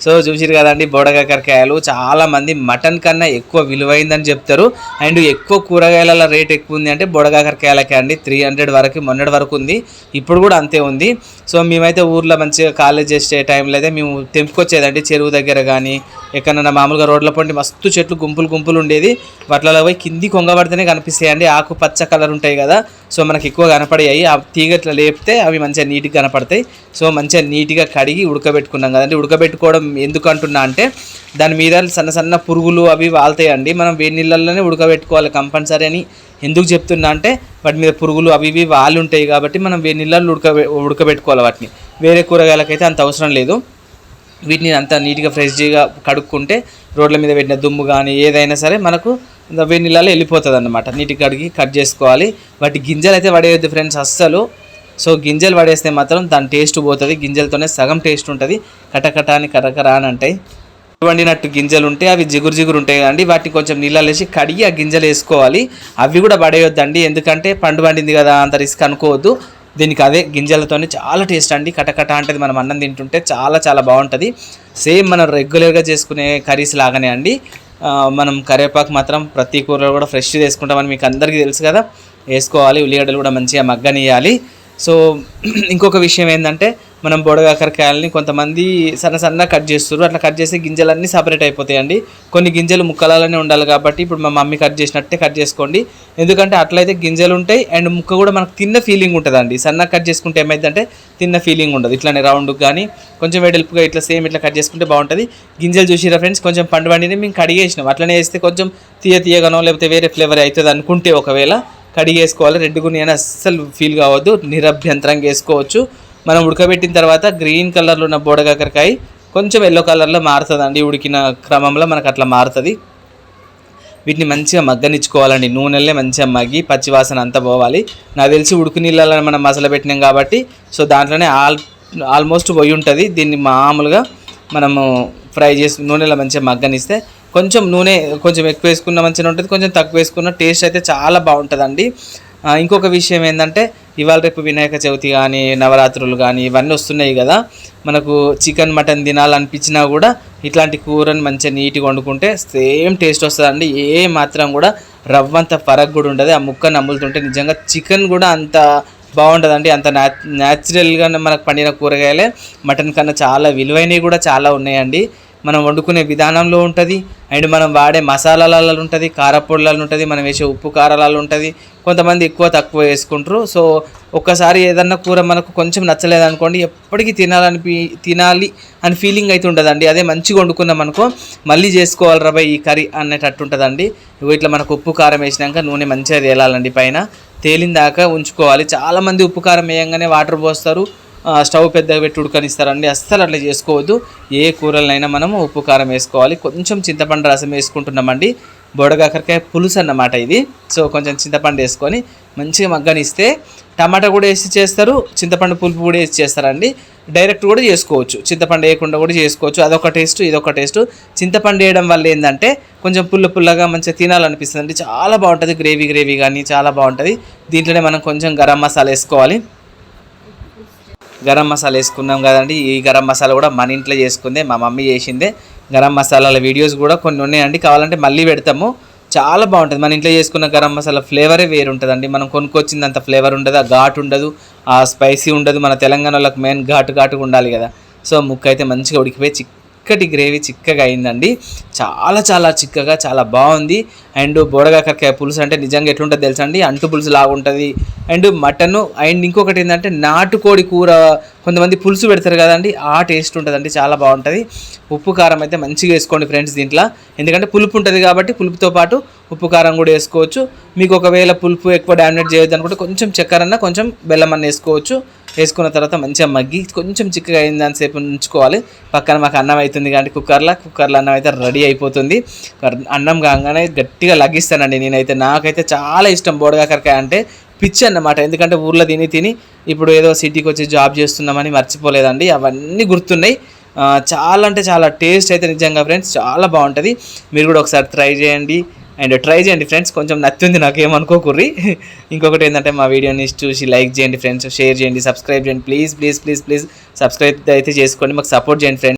So చూసిరు కదండి బోడకాకరకాయలు చాలామంది మటన్ కన్నా ఎక్కువ విలువైందని చెప్తారు. అండ్ ఎక్కువ కూరగాయల రేట్ ఎక్కువ ఉంది అంటే బోడకాకరకాయలకే అండి. త్రీ హండ్రెడ్ వరకు మొన్నటి వరకు ఉంది. ఇప్పుడు కూడా అంతే ఉంది. సో మేమైతే ఊర్లో మంచిగా కాలేజ్ చేసే టైంలో అయితే మేము తెంపుకొచ్చేదండి. చెరువు దగ్గర కానీ ఎక్కడన్నా మామూలుగా రోడ్ల పండి మస్తు చెట్లు గుంపులు గుంపులు ఉండేది. వాటిలో పోయి కింది కొంగబడితేనే కనిపిస్తాయండి. ఆకు పచ్చ కలర్ ఉంటాయి కదా. సో మనకి ఎక్కువ కనపడాయి. ఆ తీగ లేపితే అవి మంచిగా నీట్గా కనపడతాయి. సో మంచిగా నీట్గా కడిగి ఉడకబెట్టుకున్నాం కదండి. ఉడకబెట్టుకోవడం ఎందుకు అంటున్నా అంటే దాని మీద సన్న సన్న పురుగులు అవి వాళ్తాయండి. మనం వేడి నీళ్ళల్లోనే ఉడకబెట్టుకోవాలి కంపల్సరీ అని ఎందుకు చెప్తున్నా అంటే వాటి మీద పురుగులు అవి ఇవి వాళ్ళు ఉంటాయి కాబట్టి మనం వేడి నీళ్ళల్లో ఉడక ఉడకబెట్టుకోవాలి వాటిని. వేరే కూరగాయలకైతే అంత అవసరం లేదు. వీటిని అంత నీట్గా ఫ్రెష్గా కడుక్కుంటే రోడ్ల మీద పెట్టిన దుమ్ము కానీ ఏదైనా సరే మనకు వేడి నీళ్ళలో వెళ్ళిపోతుంది అన్నమాట నీటికి కడిగి కట్ చేసుకోవాలి. వాటి గింజలు అయితే పడేయద్దు ఫ్రెండ్స్ అస్సలు. సో గింజలు పడేస్తే మాత్రం దాని టేస్ట్ పోతుంది. గింజలతోనే సగం టేస్ట్ ఉంటుంది. కటకట అని కరకర అని అంటాయి వండినట్టు గింజలు ఉంటే అవి జిగురు జిగురు ఉంటాయి కదండి. వాటిని కొంచెం నీళ్ళలో వేసి కడిగి ఆ గింజలు వేసుకోవాలి. అవి కూడా పడేయొద్దండి. ఎందుకంటే పండు పండింది కదా అంత రిస్క్ అనుకోవద్దు. దీనికి అదే గింజలతోనే చాలా టేస్ట్ అండి. కటకట అంటే మనం అన్నం తింటుంటే చాలా చాలా బాగుంటుంది. సేమ్ మనం రెగ్యులర్గా చేసుకునే కర్రీస్ లాగానే అండి. మనం కరివేపాకు మాత్రం ప్రతి కూరలో కూడా ఫ్రెష్ చేసుకుంటామని మీకు అందరికీ తెలుసు కదా. వేసుకోవాలి. ఉల్లిగడ్డలు కూడా మంచిగా మగ్గనియాలి సో ఇంకొక విషయం ఏంటంటే మనం బొడగాకరకాయలని కొంతమంది సన్న సన్న కట్ చేస్తారు అట్లా కట్ చేస్తే గింజలన్నీ సపరేట్ అయిపోతాయండి. కొన్ని గింజలు ముక్కలాలనే ఉండాలి కాబట్టి ఇప్పుడు మా మమ్మీ కట్ చేసినట్టే కట్ చేసుకోండి. ఎందుకంటే అట్లయితే గింజలు ఉంటాయి అండ్ ముక్క కూడా మనకు తిన్న ఫీలింగ్ ఉంటుందండి. సన్న కట్ చేసుకుంటే ఏమైందంటే తిన్న ఫీలింగ్ ఉండదు. ఇట్లానే రౌండ్ కానీ కొంచెం వెడల్పుగా ఇట్లా సేమ్ ఇట్లా కట్ చేసుకుంటే బాగుంటుంది. గింజలు చూసిరా ఫ్రెండ్స్ కొంచెం పండు పండిని మేము కడిగేసినాం. అట్లనే వేస్తే కొంచెం తీయ తీయగానో లేకపోతే వేరే ఫ్లేవర్ అవుతుంది అనుకుంటే ఒకవేళ కడిగేసుకోవాలి. రెడ్ గుని అని అస్సలు ఫీల్ కావద్దు. నిరభ్యంతరంగా వేసుకోవచ్చు. మనం ఉడకబెట్టిన తర్వాత గ్రీన్ కలర్లో ఉన్న బోడకాకరకాయ కొంచెం ఎల్లో కలర్లో మారుతుందండి. ఉడికిన క్రమంలో మనకు అట్లా మారుతుంది. వీటిని మంచిగా మగ్గనిచ్చుకోవాలండి. నూనెలనే మంచిగా మగ్గి పచ్చివాసన అంతా పోవాలి. నాకు తెలిసి ఉడుకు నీళ్ళలో మనం మసాలా పెట్టినాం కాబట్టి సో దాంట్లోనే ఆల్ ఆల్మోస్ట్ పోయి ఉంటుంది. దీన్ని మామూలుగా మనము ఫ్రై చేసి నూనెలో మంచిగా మగ్గనిస్తే కొంచెం నూనె కొంచెం ఎక్కువ వేసుకున్న మంచిగా ఉంటుంది. కొంచెం తక్కువ వేసుకున్న టేస్ట్ అయితే చాలా బాగుంటుందండి. ఇంకొక విషయం ఏంటంటే ఇవాళ రేపు వినాయక చవితి కానీ నవరాత్రులు కానీ ఇవన్నీ వస్తున్నాయి కదా. మనకు చికెన్ మటన్ తినాలనిపించినా కూడా ఇట్లాంటి కూరని మంచిగా నీట్గా వండుకుంటే సేమ్ టేస్ట్ వస్తుందండి. ఏ మాత్రం కూడా రవ్వంత ఫరక్ కూడా ఉండదు. ఆ ముక్క నమ్ములుతుంటే నిజంగా చికెన్ కూడా అంత బాగుంటుందండి. అంత న్యా న్యాచురల్గా మనకు పండిన కూరగాయలే. మటన్ కన్నా చాలా విలువైనవి కూడా చాలా ఉన్నాయండి. మనం వండుకునే విధానంలో ఉంటుంది. అండ్ మనం వాడే మసాలాలలో ఉంటుంది కారపొడులలో ఉంటుంది మనం వేసే ఉప్పు కారాలలో ఉంటుంది. కొంతమంది ఎక్కువ తక్కువ వేసుకుంటారు. సో ఒక్కసారి ఏదన్నా కూర మనకు కొంచెం నచ్చలేదు అనుకోండి ఎప్పటికీ తినాలని తినాలి అని ఫీలింగ్ అయితే ఉంటుందండి అదే మంచిగా వండుకున్నాం అనుకో మళ్ళీ చేసుకోవాలి రబాయ్ ఈ కర్రీ అనేటట్టు ఉంటుందండి. ఇట్లా మనకు ఉప్పు కారం వేసినాక నూనె మంచిగా తేలాలండి పైన. తేలిన దాకా ఉంచుకోవాలి చాలామంది ఉప్పు కారం వేయంగానే వాటర్ పోస్తారు. స్టవ్ పెద్దగా పెట్టి ఉడకనిస్తారండి. అస్సలు అట్లా చేసుకోవద్దు. ఏ కూరలైనా మనము ఉప్పు కారం వేసుకోవాలి. కొంచెం చింతపండు రసం వేసుకుంటున్నామండి. బొడగాకరికాయ పులుసు అన్నమాట ఇది. సో కొంచెం చింతపండు వేసుకొని మంచిగా మగ్గనిస్తే టమాటా కూడా వేసి చేస్తారు. చింతపండు పులుపు కూడా వేసి చేస్తారండి. డైరెక్ట్ కూడా చేసుకోవచ్చు. చింతపండు వేయకుండా కూడా చేసుకోవచ్చు. అదొక టేస్ట్ ఇదొక టేస్ట్. చింతపండు వేయడం వల్ల ఏంటంటే కొంచెం పుల్ల పుల్లగా మంచిగా తినాలనిపిస్తుంది అండి చాలా బాగుంటుంది. గ్రేవీ గ్రేవీ కానీ చాలా బాగుంటుంది. దీంట్లోనే మనం కొంచెం గరం మసాలా వేసుకోవాలి. గరం మసాలా వేసుకున్నాం కదండి. ఈ గరం మసాలా కూడా మన ఇంట్లో చేసుకుందే మా మమ్మీ చేసిందే. గరం మసాలాల వీడియోస్ కూడా కొన్ని ఉన్నాయండి. కావాలంటే మళ్ళీ పెడతాము. చాలా బాగుంటుంది. మన ఇంట్లో చేసుకున్న గరం మసాలా ఫ్లేవరే వేరు ఉంటుందండి మనం అంత ఫ్లేవర్ ఉండదు ఆ ఘాటు ఉండదు ఆ స్పైసీ ఉండదు. మన తెలంగాణ వాళ్ళకి మెయిన్ ఘాటు ఘాటుగా ఉండాలి కదా. సో ముక్క అయితే మంచిగా ఉడికిపోయి చిక్ చిక్కటి గ్రేవీ చిక్కగా అయిందండి. చాలా చాలా చిక్కగా చాలా బాగుంది. అండ్ బోడగాకరకాయ పులుసు అంటే నిజంగా ఎట్లుంటుంది తెలుసా అండి అంటు పులుసు లాగా ఉంటుంది. అండ్ మటన్ అండ్ ఇంకొకటి ఏంటంటే నాటుకోడి కూర కొంతమంది పులుసు పెడతారు కదండి ఆ టేస్ట్ ఉంటుందండి చాలా బాగుంటుంది. ఉప్పు కారం అయితే మంచిగా వేసుకోండి ఫ్రెండ్స్ దీంట్లో. ఎందుకంటే పులుపు ఉంటుంది కాబట్టి పులుపుతో పాటు ఉప్పు కారం కూడా వేసుకోవచ్చు. మీకు ఒకవేళ పులుపు ఎక్కువ డామినేట్ చేయొద్దు అనుకుంటే కొంచెం చక్కెరన్న కొంచెం బెల్లం అన్న వేసుకోవచ్చు. వేసుకున్న తర్వాత మంచిగా మగ్గి కొంచెం చిక్కగా అయిన దానిసేపు ఉంచుకోవాలి. పక్కన మాకు అన్నం అవుతుంది కాబట్టి కుక్కర్లో కుక్కర్లో అన్నం అయితే రెడీ అయిపోతుంది. అన్నం కాగానే గట్టిగా లగ్గిస్తానండి నేనైతే. నాకైతే చాలా ఇష్టం బోడగాకరకాయ అంటే పిచ్చి అన్నమాట. ఎందుకంటే ఊర్లో తిని తిని ఇప్పుడు ఏదో సిటీకి వచ్చి జాబ్ చేస్తున్నామని మర్చిపోలేదండి. అవన్నీ గుర్తున్నాయి. చాలా అంటే చాలా టేస్ట్ అయితే నిజంగా ఫ్రెండ్స్ చాలా బాగుంటుంది. మీరు కూడా ఒకసారి ట్రై చేయండి. అండ్ ట్రై చేయండి ఫ్రెండ్స్. కొంచెం నచ్చింది నాకు ఏమనుకోకుర్రి ఇంకొకటి ఏంటంటే మా వీడియోని చూసి లైక్ చేయండి ఫ్రెండ్స్. షేర్ చేయండి సబ్స్క్రైబ్ చేయండి. Please please please please subscribe అయితే చేసుకోండి. మాకు సపోర్ట్ చేయండి ఫ్రెండ్స్.